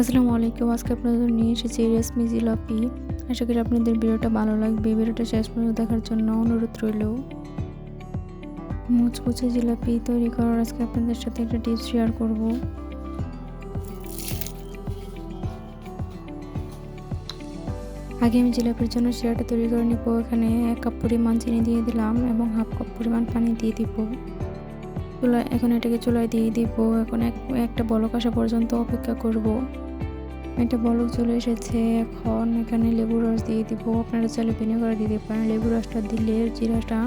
আসসালামু আলাইকুম। আজকে আপনাদের নিয়ে এসেছি রেশমি জিলাপি। আশা করি আপনাদের ভিডিওটা ভালো লাগবে। ভিডিওটা শেষ পর্যন্ত দেখার জন্য অনুরোধ রইল। মুচমুচে জিলাপি তৈরি করার আজকে আপনাদের সাথে একটা টিপস শেয়ার করব। আগে আমি জিলাপির জন্য শিরাটা তৈরি করে নিব। এখানে এক কাপ পরিমাণ চিনি দিয়ে দিলাম এবং হাফ কাপ পরিমাণ পানি দিয়ে দিব। চুলা এখন এটাকে চুলায় দিয়ে দিব। এখন এক একটা বলক আসা পর্যন্ত অপেক্ষা করব। একটা বলক চলে এসেছে। এখন এখানে লেবু রস দিয়ে দিব। আপনারা চাইলে ভিনেগার দিতে পারেন। লেবু রসটা দিলে জিরাটা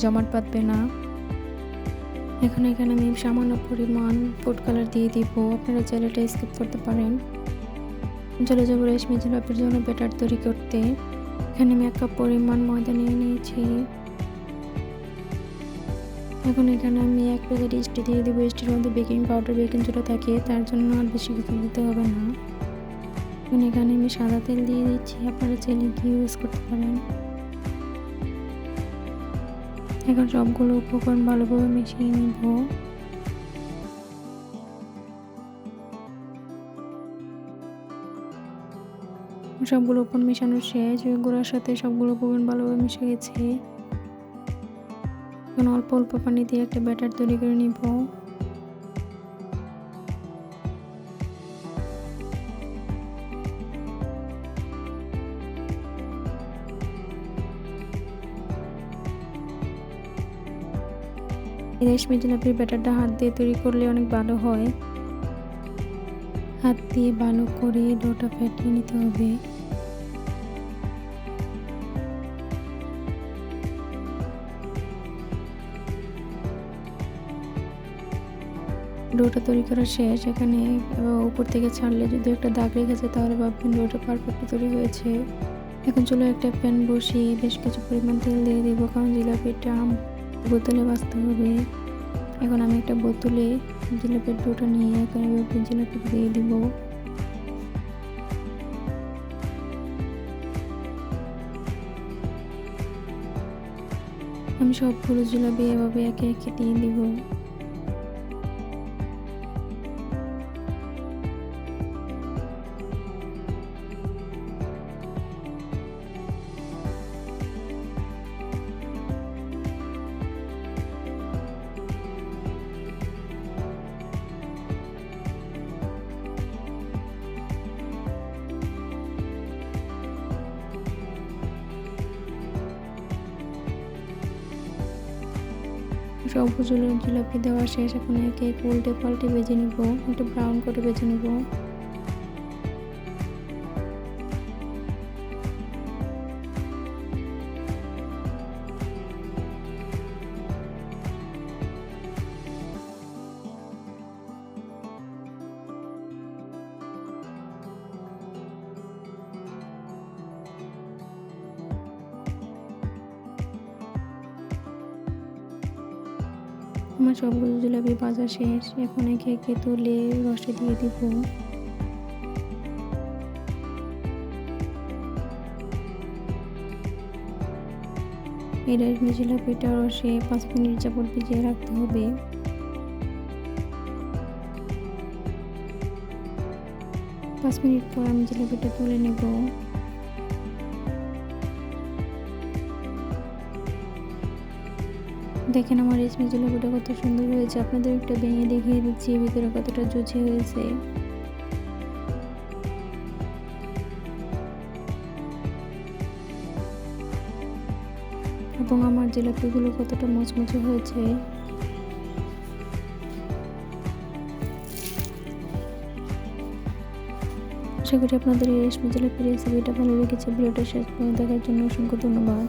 জমাট বাঁধবে না। এখন এখানে আমি সামান্য পরিমাণ ফুড কালার দিয়ে দিব। আপনারা চাইলে এটা স্কিপ করতে পারেন। চলে যাব রেশমি জিলাপির জন্য ব্যাটার তৈরি করতে। এখানে আমি এক কাপ পরিমাণ ময়দা নিয়ে নিয়েছি। এখন এখানে আমি এক প্যাকেট ইস্টি দিয়ে দেবো। ইস্টির মধ্যে বেকিং পাউডার, বেকিং সোডা থাকে। তার জন্য আর বেশি কিছু দিতে হবে না। এখন এখানে আমি সাদা তেল দিয়ে দিচ্ছি, আপনারা চাইলে ঘি ইউজ করতে পারেন। এখন সবগুলো উপকরণ ভালোভাবে মিশিয়ে নিব। সবগুলো উপকরণ মেশানো শেষ ওই গুঁড়ার সাথে সবগুলো উপকরণ ভালোভাবে মিশে গেছে। এখন অল্প অল্প পানি দিয়ে একটা ব্যাটার তৈরি করে নিব। রেশমি জিলাপির ব্যাটারটা হাত দিয়ে তৈরি করলে অনেক ভালো হয়। হাত দিয়ে ভালো করে ডোটা ফেটিয়ে নিতে হবে। ডোটা তৈরি করা শেষ। এখানে উপর থেকে ছাড়লে যদি একটা দাগ রেখেছে তাহলে ভাববেন ডোটা পারফেক্ট তৈরি হয়েছে। এখন চলো একটা প্যান বসিয়ে বেশ কিছু পরিমাণ তেল দিয়ে দেবো, কারণ জিলাপিটা বোতলে বাঁচতে হবে। এখন আমি একটা বোতলে জিলাপির ডোটা নিয়ে এখানে জিলাপি দিয়ে দিব। আমি সবগুলো জিলাপি এভাবে একে একে দিয়ে দিব। সবগুলো জিলাপি দেওয়া শেষ, এখন একে উল্টে পাল্টে বেজে নেব, একটু ব্রাউন করে বেজে নিব। আমার সবগুলো জিলাপি ভাজা শেষ। এখন একে একে তুলে রসে দিয়ে দিব। এই জিলাপিটা রসে পাঁচ মিনিট যাবত ভিজিয়ে রাখতে হবে। পাঁচ মিনিট পর আমি জিলাপিটা তুলে নেব। দেখেন আমার রেশমি জিলাপিটা কত সুন্দর হয়েছে। আপনাদের একটা ভেঙে দেখিয়ে দিচ্ছি ভিতরে কতটা জুচি হয়েছে। এবং আমার জিলাপিগুলো কতটা মচমচে হয়েছে। আশা করি আপনাদের এই রেশমি জিলাপির রেসিপিটা ভালো লেগেছে। ভিডিওটা শেষ দেখার জন্য অসংখ্য ধন্যবাদ।